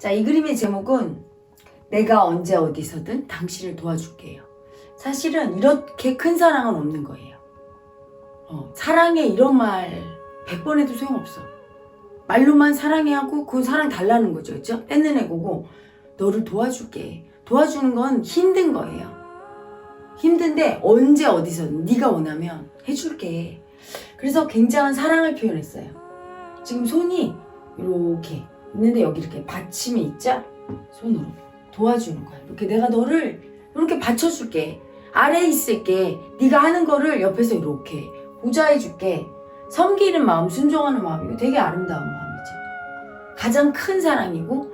자, 이 그림의 제목은 내가 언제 어디서든 당신을 도와줄게요. 사실은 이렇게 큰 사랑은 없는 거예요. 어, 사랑해 이런 말 100번 해도 소용없어. 말로만 사랑해 하고 그건 사랑 달라는 거죠. 그죠? 뺏는 애고고 너를 도와줄게. 도와주는 건 힘든 거예요. 힘든데 언제 어디서든 네가 원하면 해줄게. 그래서 굉장한 사랑을 표현했어요. 지금 손이 이렇게 있는데 여기 이렇게 받침이 있죠? 손으로 도와주는 거야. 이렇게 내가 너를 이렇게 받쳐줄게. 아래에 있을게. 네가 하는 거를 옆에서 이렇게 보좌해줄게. 섬기는 마음, 순종하는 마음 이거 되게 아름다운 마음이죠. 가장 큰 사랑이고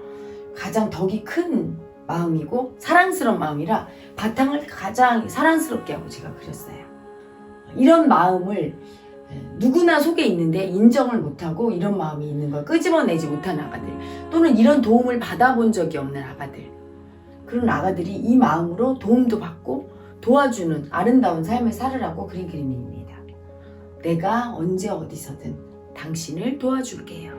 가장 덕이 큰 마음이고 사랑스러운 마음이라 바탕을 가장 사랑스럽게 하고 제가 그렸어요. 이런 마음을 누구나 속에 있는데 인정을 못하고 이런 마음이 있는 걸 끄집어내지 못한 아가들 또는 이런 도움을 받아본 적이 없는 아가들 그런 아가들이 이 마음으로 도움도 받고 도와주는 아름다운 삶을 살으라고 그린 그림입니다. 내가 언제 어디서든 당신을 도와줄게요.